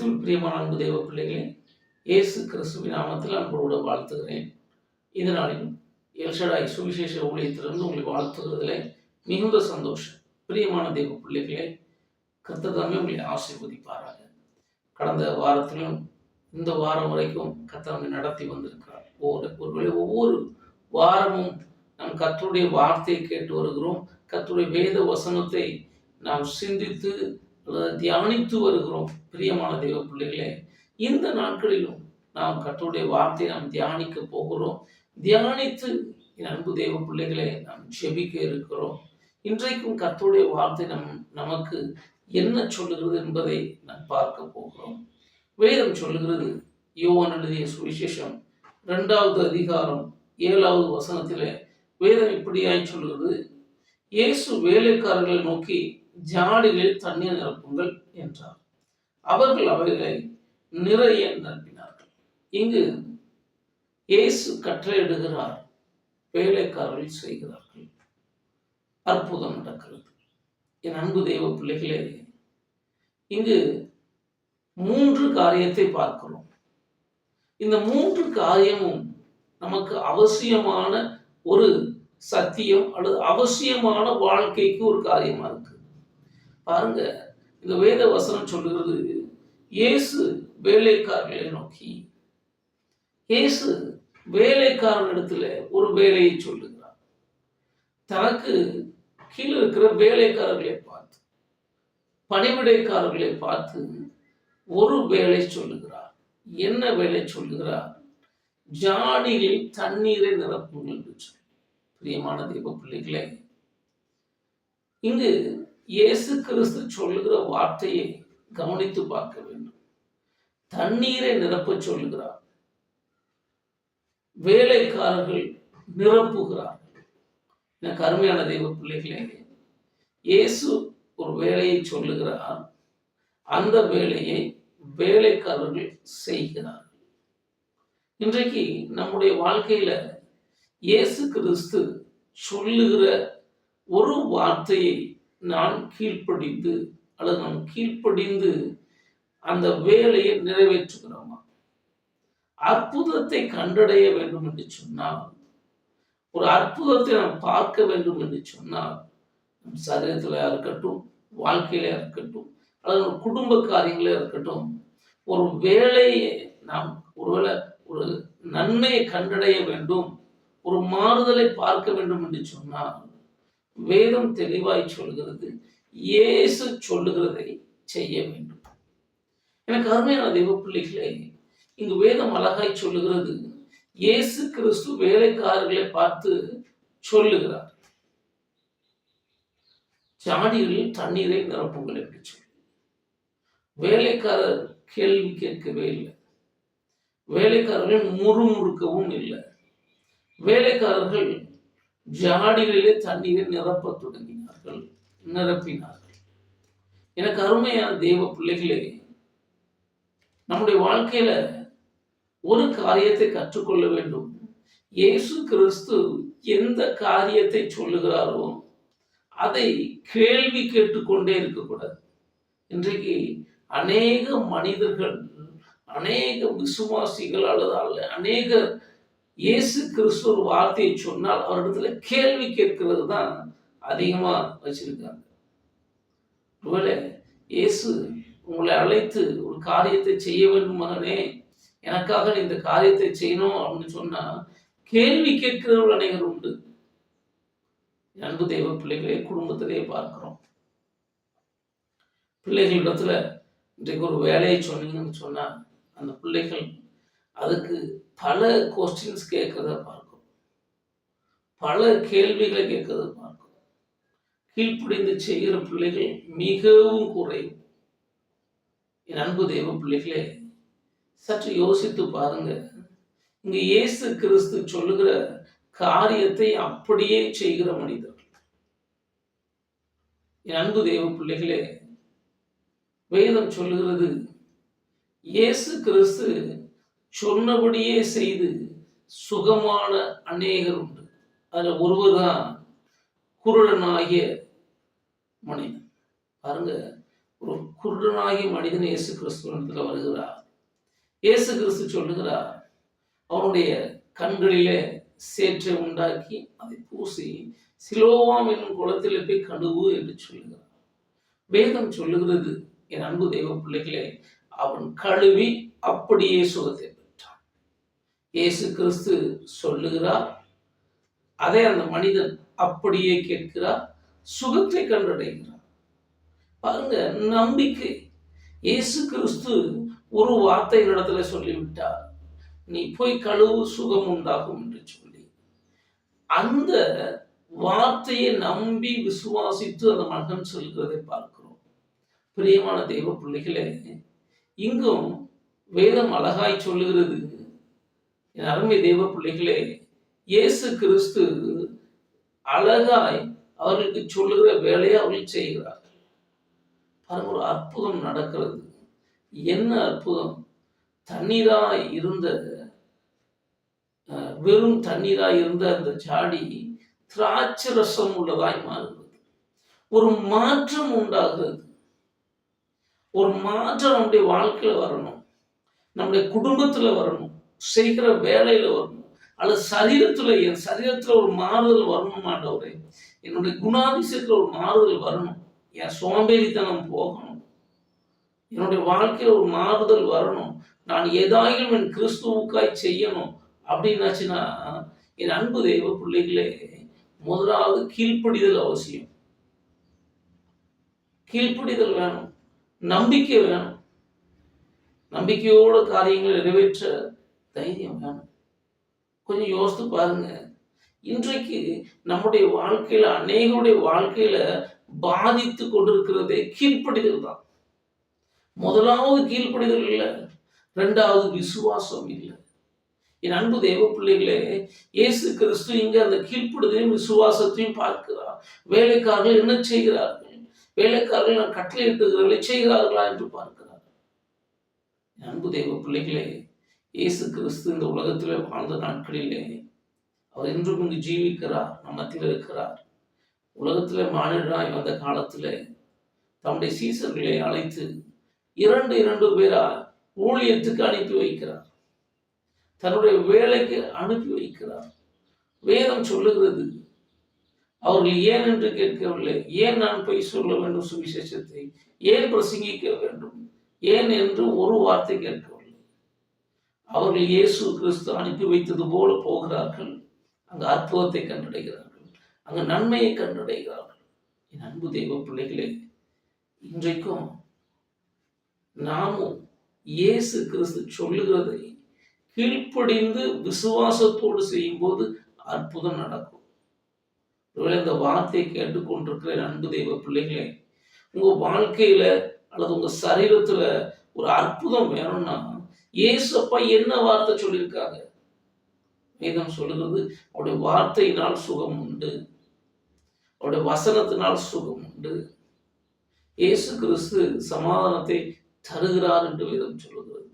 கிறிஸ்துவில் பிரியமான அன்பு தேவ பிள்ளைகளே இயேசு கிறிஸ்துவின் நாமத்தில் அன்போடு வாழ்த்துகிறேன். இதனாலும் எல்ஷடாய் சுவிசேஷ ஊழியத்திலிருந்து உங்களை வாழ்த்துகிறதுல மிகுந்த சந்தோஷம். பிரியமான தேவ பிள்ளைகளே கர்த்ததாமே உங்களை ஆசீர்வதிப்பாராக. கடந்த வாரத்திலும் இந்த வாரம் வரைக்கும் கத்தவங்க நடத்தி வந்திருக்கிறார். ஒவ்வொரு ஒருவேளை ஒவ்வொரு வாரமும் நாம் கத்துடைய வார்த்தையை கேட்டு வருகிறோம். கத்துடைய வேத வசனத்தை நாம் சிந்தித்து தியானித்து வருகிறோம். பிரியமான தெய்வ பிள்ளைகளே இந்த நாட்களிலும் நாம் கர்த்தருடைய வார்த்தையை நாம் தியானிக்க போகிறோம். தியானித்து என் அன்பு தெய்வ பிள்ளைகளை நாம் ஜெபிக்க இருக்கிறோம். இன்றைக்கும் கத்தோடைய வார்த்தை நம் நமக்கு என்ன சொல்லுகிறது என்பதை நாம் பார்க்க போகிறோம். வேதம் சொல்லுகிறது யோவான் எழுதிய சுவிசேஷம் இரண்டாவது அதிகாரம் ஏழாவது வசனத்திலே வேதம் இப்படியாய் சொல்லுகிறது இயேசு வேலைக்காரர்களை நோக்கி ஜாடிகளில் தண்ணீர் நிரப்புங்கள் என்றார். அவர்கள் அவைகளை நிறைய நிரப்பினார்கள் இங்கு இயேசு கற்றையிடுகிறார் வேலைக்காரர்கள் செய்கிறார்கள். அற்புதம் நடக்கிறது. என் அன்பு தெய்வ பிள்ளைகளே இங்கு மூன்று காரியத்தை பார்க்கிறோம். இந்த மூன்று காரியமும் நமக்கு அவசியமான ஒரு சத்தியம் அல்லது அவசியமான வாழ்க்கைக்கு ஒரு காரியமா இருக்கு. பாருங்க. இந்த வேத வசனம் சொல்லுகிறது இயேசு வேலைக்காரர்களை நோக்கி. இயேசு வேலைக்காரனிடத்துல ஒரு வேலையை சொல்லுகிறார். தனக்கு கீழே இருக்கிற வேலைக்காரர்களை பார்த்து பணிவிடைக்காரர்களை பார்த்து ஒரு வேலை சொல்லுகிறார். என்ன வேலை சொல்லுகிறார்? ஜாடியில் தண்ணீரை நிரப்புங்கள் என்று சொல்லி. பிரியமான தெய்வ பிள்ளைகளே இங்கு இயேசு கிறிஸ்து சொல்லுகிற வார்த்தையை கவனித்து பார்க்க வேண்டும். தண்ணீரை நிரப்ப சொல்லுகிறார். வேலைக்காரர்கள் நிரப்புகிறார்கள். எனக்கு அருமையான தெய்வ பிள்ளைகளே இயேசு ஒரு வேலையை சொல்லுகிறார். அந்த வேலையை வேலைக்காரர்கள் செய்கிறார்கள். இன்றைக்கு நம்முடைய வாழ்க்கையில இயேசு கிறிஸ்து சொல்லுகிற ஒரு வார்த்தையை நான் கீழ்ப்படிந்து அல்லது நாம் கீழ்ப்படிந்து அந்த வேலையை நிறைவேற்றுகிறோமா? அற்புதத்தை கண்டடைய வேண்டும் என்று சொன்னால் ஒரு அற்புதத்தை நாம் பார்க்க வேண்டும் என்று சொன்னால் நம் சரீரத்தில் இருக்கட்டும் வாழ்க்கையில இருக்கட்டும் அல்லது ஒரு குடும்ப காரியங்களே இருக்கட்டும் ஒரு வேலையை நாம் ஒருவேளை ஒரு நன்மையை கண்டடைய வேண்டும் ஒரு மாறுதலை பார்க்க வேண்டும் என்று சொன்னால் வேதம் தெளிவாய் சொல்கிறது இயேசு சொல்லுகிறதை செய்ய வேண்டும். எனக்கு அருமையான தெய்வ பிள்ளைகளே இங்கு வேதம் அழகாய் சொல்லுகிறது இயேசு கிறிஸ்து வேலைக்காரர்களை பார்த்து சொல்லுகிறார். ஜாடிகளில் தண்ணீரை நிரப்புங்கள் என்று சொல்லி வேலைக்காரர் கேள்வி கேட்கவே இல்லை. வேலைக்காரர்கள் முறுமுறுக்கவும் இல்லை. வேலைக்காரர்கள் ஜாடிகளிலே தண்ணீரை நிரப்ப தொடங்கினார்கள் நிரப்பினார்கள். எனக்கு அருமையான தெய்வ பிள்ளைகளே நம்முடைய வாழ்க்கையில ஒரு காரியத்தை கற்றுக்கொள்ள வேண்டும். இயேசு கிறிஸ்து எந்த காரியத்தை சொல்லுகிறாரோ அதை கேள்வி கேட்டுக்கொண்டே இருக்கக்கூடாது. இன்றைக்கு அநேக மனிதர்கள் அநேக விசுவாசிகள் அல்லது அல்ல அநேக இயேசு கிறிஸ்து ஒரு வார்த்தையை சொன்னால் அவரிடத்துல கேள்வி கேட்கிறது தான் அதிகமா வச்சிருக்காங்க. ஒருவேளை இயேசு உங்களை அழைத்து ஒரு காரியத்தை செய்ய வேண்டும் மகனே எனக்காக நீ இந்த காரியத்தை செய்யணும் அப்படின்னு சொன்னா கேள்வி கேட்கிறவர்கள் அனைவர் உண்டு. அன்பு தெய்வ பிள்ளைகளே குடும்பத்திலே பார்க்கிறோம். பிள்ளைகளிடத்துல இன்றைக்கு ஒரு வேலையை சொன்னீங்கன்னு சொன்னா அந்த பிள்ளைகள் அதுக்கு பல கொஸ்டின்ஸ் கேட்கறத பார்க்கும். பல கேள்விகளை கேட்கறத பார்க்கும். கீழ்ப்படிந்து செய்கிற பிள்ளைகள் மிகவும் குறைவு. என் அன்பு தெய்வ பிள்ளைகளே சற்று யோசித்து பாருங்க. இங்க இயேசு கிறிஸ்து சொல்லுகிற காரியத்தை அப்படியே செய்கிற மனிதர். என் அன்பு தெய்வ பிள்ளைகளே வேதம் சொல்லுகிறது இயேசு கிறிஸ்து சொன்னபடியே செய்து சுகமான அநேகர் உண்டு. அதுல ஒருவர் தான் குருடனாகிய மனிதன். பாருங்க ஒரு குருடனாகிய மனிதன் இயேசு கிறிஸ்துவத்தில் வருகிறார். இயேசு கிறிஸ்து சொல்லுகிறார் அவனுடைய கண்களிலே சேற்றை உண்டாக்கி அதை பூசி சிலோவாம் என்னும் குளத்தில் போய் கழுவு என்று சொல்லுகிறார். வேதம் சொல்லுகிறது என் அன்பு தெய்வ பிள்ளைகளே அவன் கழுவி அப்படியே சுகத்தை இயேசு கிறிஸ்து சொல்லுகிறார். அதை அந்த மனிதன் அப்படியே கேட்கிறார். சுகத்தை கண்டடைகிறார். பாருங்க நம்பிக்கை. இயேசு கிறிஸ்து ஒரு வார்த்தை இடத்துல சொல்லிவிட்டார். நீ போய் கழுவு சுகம் உண்டாகும் என்று சொல்லி. அந்த வார்த்தையை நம்பி விசுவாசித்து அந்த மகன் சொல்கிறதை பார்க்கிறோம். பிரியமான தெய்வ பிள்ளைகளே இங்கும் வேதம் அழகாய் சொல்லுகிறது. என் அருமை தெய்வ பிள்ளைகளே இயேசு கிறிஸ்து அழகாய் அவர்களுக்கு சொல்லுகிற வேலையை அவர்கள் செய்கிறார்கள். பாருங்க ஒரு அற்புதம் நடக்கிறது. என்ன அற்புதம்? தண்ணீராய் இருந்த அஹ், வெறும் தண்ணீராய் இருந்த அந்த ஜாடி திராட்சை ரசம் உள்ளதாய் மாறுகிறது. ஒரு மாற்றம் உண்டாகிறது. ஒரு மாற்றம் நம்முடைய வாழ்க்கையில வரணும். நம்முடைய குடும்பத்துல வரணும். செய்கிற வேலையில வரணும். அல்லது சரீரத்துல என் சரீரத்துல ஒரு மாறுதல் வரணும் ஆண்டவரே. என்னுடைய குணாதிசயத்தில் ஒரு மாறுதல் வரணும். என் சோம்பேறித்தனம் போகணும். என்னுடைய வாழ்க்கையில ஒரு மாறுதல் வரணும். நான் ஏதாயிலும் என் கிறிஸ்துவுக்காய் செய்யணும். அப்படின்னாச்சுன்னா என் அன்பு தெய்வ பிள்ளைகளே முதலாவது கீழ்ப்படிதல் அவசியம். கீழ்ப்படிதல் வேணும். நம்பிக்கை வேணும். நம்பிக்கையோட காரியங்களை நிறைவேற்ற தைரியம் வேணும். கொஞ்சம் யோசித்து பாருங்க. இன்றைக்கு நம்முடைய வாழ்க்கையில அநேகருடைய வாழ்க்கையில பாதித்து கொண்டிருக்கிறதே கீழ்ப்படிதல் தான். முதலாவது கீழ்ப்படிதல் இல்லை ரெண்டாவது விசுவாசம் இல்லை. என் அன்பு தெய்வ பிள்ளைகளே இயேசு கிறிஸ்து இங்க அந்த கீழ்ப்படுதலையும் விசுவாசத்தையும் பார்க்கிறார். வேலைக்காரர்கள் என்ன செய்கிறார்கள்? வேலைக்காரர்கள் நான் கட்டளை கட்டளையிட்டுகிறவர்களை செய்கிறார்களா என்று பார்க்கிறார். என் அன்பு தெய்வ பிள்ளைகளே இயேசு கிறிஸ்து இந்த உலகத்திலே வாழ்ந்த நாட்களிலே அவர் என்றும் இங்கு ஜீவிக்கிறார் நம் மத்தியில் இருக்கிறார். உலகத்திலே மானிடனாய் வந்த காலத்திலே தம்முடைய சீசர்களை அழைத்து இரண்டு இரண்டு பேரா ஊழியத்துக்கு அனுப்பி வைக்கிறார். தன்னுடைய வேலைக்கு அனுப்பி வைக்கிறார். வேதம் சொல்லுகிறது அவர்கள் ஏன் என்று கேட்கவில்லை. ஏன் நான் போய் சொல்ல வேண்டும் சுவிசேஷத்தை? ஏன் பிரசங்கிக்க வேண்டும்? ஏன் என்று ஒரு வார்த்தை கேட்கவில்லை அவர்கள் இயேசு கிறிஸ்து அனுப்பி வைத்தது போல போகிறார்கள். அங்கு அற்புதத்தை கண்டடைகிறார்கள். அங்கு நன்மையை கண்டடைகிறார்கள். என் அன்பு தெய்வ பிள்ளைகளே இன்றைக்கும் நாமும் இயேசு கிறிஸ்து சொல்லுகிறதை கீழ்ப்படிந்து விசுவாசத்தோடு செய்யும்போது அற்புதம் நடக்கும். ஒருவேளை இந்த வார்த்தையை கேட்டுக்கொண்டிருக்கிற அன்பு தெய்வ பிள்ளைகளே உங்க வாழ்க்கையில அல்லது உங்க சரீரத்துல ஒரு அற்புதம் வேணும்னா இயேசப்பா என்ன வார்த்தை சொல்லியிருக்காங்க? வேதம் சொல்லுகிறது அவருடைய வார்த்தையினால் சுகம் உண்டு. அவருடைய வசனத்தினால் சுகம் உண்டு. இயேசு கிறிஸ்து சமாதானத்தை தருகிறார் என்று வேதம் சொல்லுகிறது.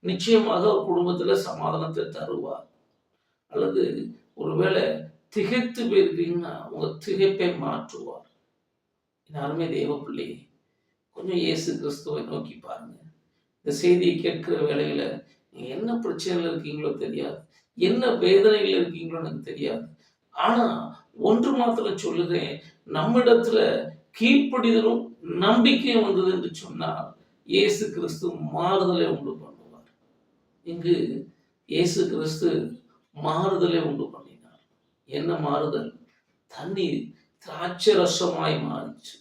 நிச்சயமாக ஒரு குடும்பத்துல சமாதானத்தை தருவார். அல்லது ஒருவேளை திகைத்து போயிருக்கீங்கன்னா உங்க திகைப்பை மாற்றுவார். யாருமே அருமை தெய்வ பிள்ளை கொஞ்சம் இயேசு கிறிஸ்துவை நோக்கி பாருங்க. இந்த செய்தியை கேட்கிற வேலையில என்ன பிரச்சனையில் இருக்கீங்களோ தெரியாது. என்ன வேதனையில் இருக்கீங்களோ எனக்கு தெரியாது. ஆனா ஒன்று மாத்திரம் சொல்லுகிறேன் நம்மிடத்துல கீழ்ப்படிதலும் நம்பிக்கையும் வந்தது என்று சொன்னால் இயேசு கிறிஸ்து மாறுதலை உண்டு பண்ணுவார். இங்கு இயேசு கிறிஸ்து மாறுதலை உண்டு பண்ணினார். என்ன மாறுதல்? தண்ணீர் திராட்சை ரசமாய் மாறிச்சு.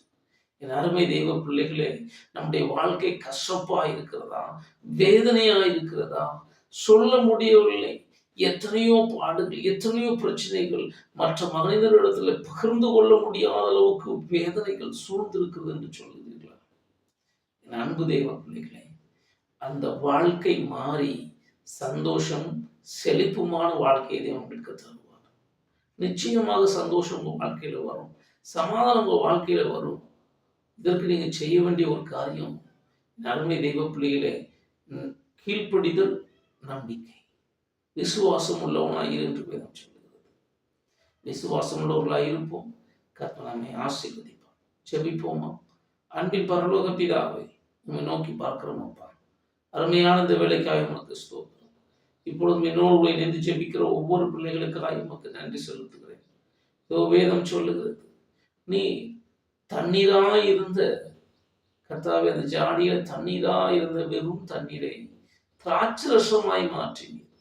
என் அருமை தெய்வ பிள்ளைகளே நம்முடைய வாழ்க்கை கசப்பா இருக்கிறதா? வேதனையா இருக்கிறதா? சொல்ல முடியவில்லை. எத்தனையோ பாடுகள் எத்தனையோ பிரச்சனைகள் மற்ற மனிதர்களிடத்துல பகிர்ந்து கொள்ள முடியாத அளவுக்கு வேதனைகள் சூழ்ந்திருக்கிறது என்று சொல்லுகிறீர்களா? என் அன்பு தெய்வ பிள்ளைகளே அந்த வாழ்க்கை மாறி சந்தோஷம் செழிப்புமான வாழ்க்கையை தேவன் உங்களுக்கு தருவார். நிச்சயமாக சந்தோஷம் உங்கள் வாழ்க்கையில வரும். சமாதானம் உங்கள் வாழ்க்கையில வரும். இதற்கு நீங்கள் செய்ய வேண்டிய ஒரு காரியம் நன்மை அருமை தெய்வ பிள்ளைகளே கீழ்ப்படிதல் நம்பிக்கை. விசுவாசம் உள்ளவனாய் இரு என்று வேதம் சொல்லுகிறது. விசுவாசம் உள்ளவர்களாக இருப்போம். கர்த்தர் நம்மை ஆசீர்வதிப்பார். ஜெபிப்போமா? அன்பின் பரலோக பிதாவை உண்மை நோக்கி பார்க்கிறோமப்பா. அருமையான இந்த வேலைக்காக உனக்கு ஸ்தோத்திரம். இப்பொழுதும் என்னோடு நின்று ஜெபிக்கிற ஒவ்வொரு பிள்ளைகளுக்காக உமக்கு நன்றி செலுத்துகிறேன். இதோ வேதம் சொல்லுகிறது. நீ தண்ணீராக இருந்த கர்த்தாவே அந்த ஜாடியில் தண்ணீராக இருந்த வெறும் தண்ணீரை திராட்சரசமாய் மாற்றினீர்.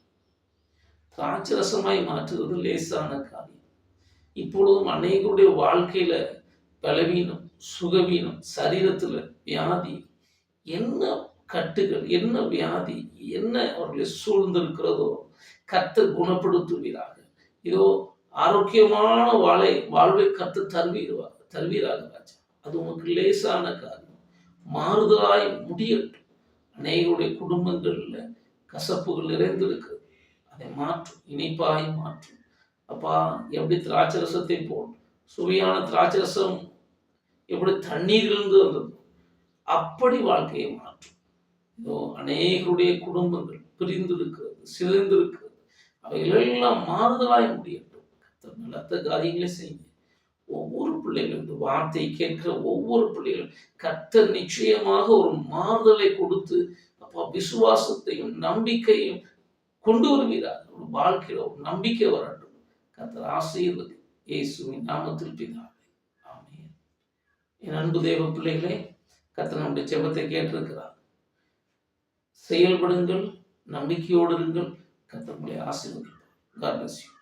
திராட்சரசமாய் மாற்றுவது லேசான காரியம். இப்பொழுதும் அநேகருடைய வாழ்க்கையில பலவீனம் சுகவீனம் சரீரத்துல வியாதி என்ன கட்டுகள் என்ன வியாதி என்ன அவர்களை சூழ்ந்திருக்கிறதோ கத்தை குணப்படுத்துவீராக. இதோ ஆரோக்கியமான வாழை வாழ்வை கத்து தருவீர்வார் தருவீராக ராஜா. அது உமக்கு லேசான காரியம். மாறுதலாய் முடியட்டும். அநேகருடைய குடும்பங்களில் கசப்புகள் நிறைந்திருக்கு. அதை மாற்றும் இனிப்பாய் மாற்றும். அப்பா எப்படி திராட்சரசத்தை போல் சுவையான திராட்சரசம் எப்படி தண்ணீரிலிருந்து வந்தது அப்படி வாழ்க்கையை மாற்றும். இதோ அநேகருடைய குடும்பங்கள் பிரிந்திருக்கிறது சிதைந்திருக்கிறது. அவைகளெல்லாம் மாறுதலாய் முடியும் நல்ல காரியங்களை செய்யுங்க. ஒவ்வொரு பிள்ளைகளும் இந்த வார்த்தை கேட்கிற ஒவ்வொரு பிள்ளைகளும் கத்தர் நிச்சயமாக ஒரு மாறுதலை கொடுத்து அப்பா விசுவாசத்தையும் நம்பிக்கையும் கொண்டு வருகிறார். ஒரு வாழ்க்கையில ஒரு நம்பிக்கை வரட்டும். கத்தர் ஆசீர்வதி. இயேசுவின் நாமத்தில் பிதாவே. ஆமே என் அன்பு தேவ பிள்ளைகளே கத்தர் நம்முடைய ஜெபத்தை கேட்டிருக்கிறார். செயல்படுங்கள் நம்பிக்கையோடு இருங்கள். கர்த்தர் ஆசீர்வதிப்பார். God bless you